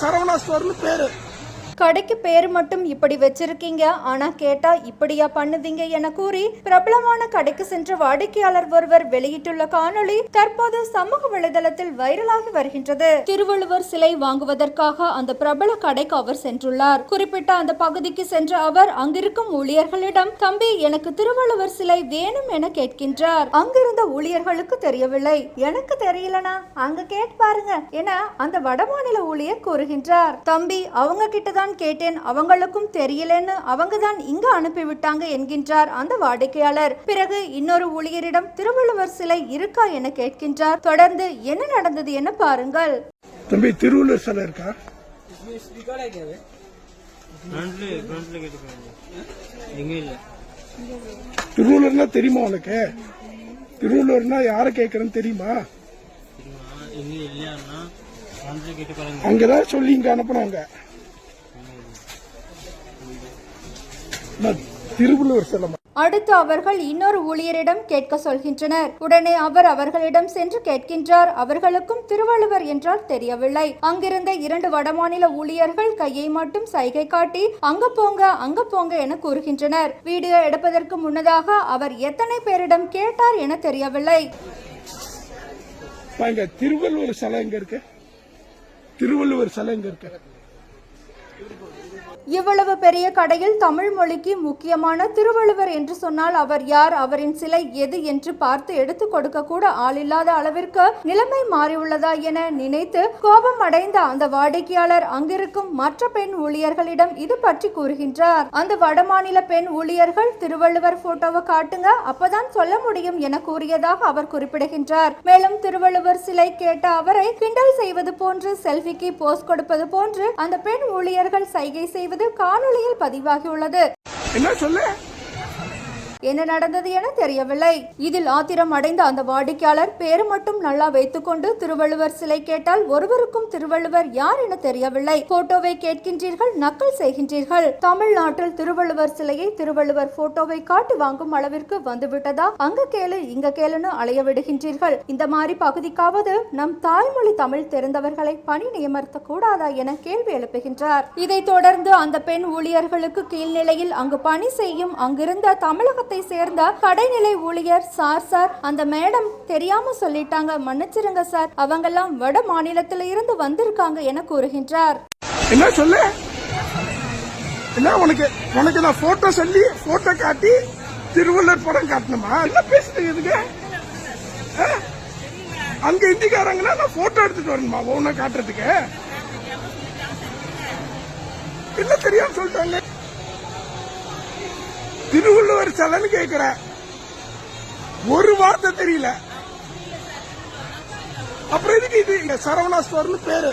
சரவணா ஸ்டோர்னு பேரு. கடைக்கு பேர் மட்டும் இப்படி வச்சிருக்கீங்க? ஆனா கேட்டா இப்படியா பண்ணுவீங்க என கூறி பிரபலமான கடைக்கு சென்ற வாடிக்கையாளர் ஒருவர் வெளியிட்டுள்ள காணொளி தற்போது சமூக வலைதளத்தில் வைரலாகி வருகின்றது. திருவள்ளுவர் சிலை வாங்குவதற்காக அந்த பிரபல கடைக்கு அவர் சென்றுள்ளார். குறிப்பிட்ட அந்த பகுதிக்கு சென்ற அவர் அங்கிருக்கும் ஊழியர்களிடம் தம்பி எனக்கு திருவள்ளுவர் சிலை வேணும் என கேட்கின்றார். அங்கிருந்த ஊழியர்களுக்கு தெரியவில்லை. எனக்கு தெரியலனா? அங்க கேட்டு பாருங்க என அந்த வடமாநில ஊழியர் கூறுகின்றார். தம்பி அவங்க கிட்ட தான் கேட்டேன் அவங்களுக்கும் தெரியலன்னு அவங்க தான் இங்க அனுப்பிவிட்டாங்க என்கின்றார் அந்த வாடிக்கையாளர். பிறகு இன்னொரு ஊழியரிடம் திருவள்ளுவர் சிலை இருக்கா? என கேட்கின்றார். தொடர்ந்து என்ன நடந்தது என பாருங்கள். தம்பி திருவள்ளுவர் சிலை இருக்கா? திருவள்ளுவர்னா தெரியுமா உனக்கு? திருவள்ளுவர்னா யாரை கேட்கறன்னு தெரியுமா? அங்கதான் சொல்லி இங்க அனுப்புனாங்க. திருவள்ளுவர் சிலை அடுத்து அவர்கள் இன்னொரு ஊழியரிடம் கேட்க சொல்கின்றனர். உடனே அவர் அவர்களிடம் சென்று கேட்கின்றார். அவர்களுக்கும் திருவள்ளுவர் என்றால் தெரியவில்லை. அங்கிருந்த இரண்டு வடமாநில ஊழியர்கள் கையை மட்டும் சைகை காட்டி அங்க போங்க அங்க போங்க என கூறுகின்றனர். வீடியோ எடுப்பதற்கு முன்னதாக அவர் எத்தனை பேரிடம் கேட்டார் என தெரியவில்லை. திருவள்ளுவர் சிலை எங்க இருக்கு? திருவள்ளுவர் சிலை எங்க இருக்கு? இவ்வளவு பெரிய கடையில் தமிழ் மொழிக்கு முக்கியமான திருவள்ளுவர் என்று சொன்னால் அவர் யார்? அவரின் சிலை எது என்று பார்த்து எடுத்து கொடுக்க கூட ஆளில்லாத அளவிற்கு நிலைமை மாறியுள்ளதா என நினைத்து கோபம் அடைந்த அந்த வாடிக்கையாளர் அங்கிருக்கும் மற்ற பெண் ஊழியர்களிடம் இது பற்றி கூறுகின்றார். அந்த வடமாநில பெண் ஊழியர்கள் திருவள்ளுவர் போட்டோவை காட்டுங்க அப்பதான் சொல்ல முடியும் என கூறியதாக அவர் குறிப்பிடுகின்றார். மேலும் திருவள்ளுவர் சிலை கேட்ட அவரை கிண்டல் செய்வது போன்று செல்ஃபிக்கு போஸ் கொடுப்பது போன்று அந்த பெண் ஊழியர்கள் சைகை செய்வது காணொளியில் பதிவாகியுள்ளது. என்ன சொல்லு? என்ன நடந்தது என தெரியவில்லை. இதில் ஆத்திரம் அடைந்த அந்த வாடிக்கையாளர் பேரு மட்டும் நல்லா வைத்துக்கொண்டு திருவள்ளுவர் சிலை கேட்டால் ஒருவருக்கும் திருவள்ளுவர் யார் என தெரியவில்லை. போட்டோவை கேட்கின்றீர்கள் நக்கல் செய்கின்றீர்கள். தமிழ்நாட்டில் திருவள்ளுவர் சிலையை திருவள்ளுவர் போட்டோவை காட்டி வாங்கும் அளவிற்கு வந்துவிட்டதா? அங்க கேளு இங்க கேளுன்னு அலைய விடுகின்றீர்கள். இந்த மாதிரி பகுதிக்காவது நம் தாய்மொழி தமிழ் தெரிந்தவர்களை பணி நியமர்த்த கூடாதா என கேள்வி எழுப்புகின்றார். இதைத் தொடர்ந்து அந்த பெண் ஊழியர்களுக்கு கீழ்நிலையில் அங்கு பணி செய்யும் அங்கிருந்த தமிழகத்தை நிறுவனத்தை சேர்ந்த கடைநிலை ஊழியர் சார் சார். அந்த மேடம் தெரியாம சொல்லிட்டாங்க. மன்னிச்சிருங்க சார். அவங்கெல்லாம் வட மாநிலத்தில இருந்து வந்திருக்காங்க என கூறுகின்றார். என்ன சொல்லு? என்ன உனக்கு? உனக்கு நான் போட்டோ சொல்லி போட்டோ காட்டி திருவள்ளுவர் படம் காட்டணுமா? என்ன பேசுறீங்க இதுக்கு? அங்க இந்திக்காரங்கன்னா நான் போட்டோ எடுத்துட்டு வரணுமா? உன்னை காட்டுறதுக்கு? என்ன தெரியாம சொல்லிட்டாங்க? திருவள்ளுவர் சிலைன்னு கேக்குறேன் ஒரு வார்த்தை தெரியல. அப்புறம் எதுக்கு இது? இங்க சரவணா ஸ்டோர்னு பேரு.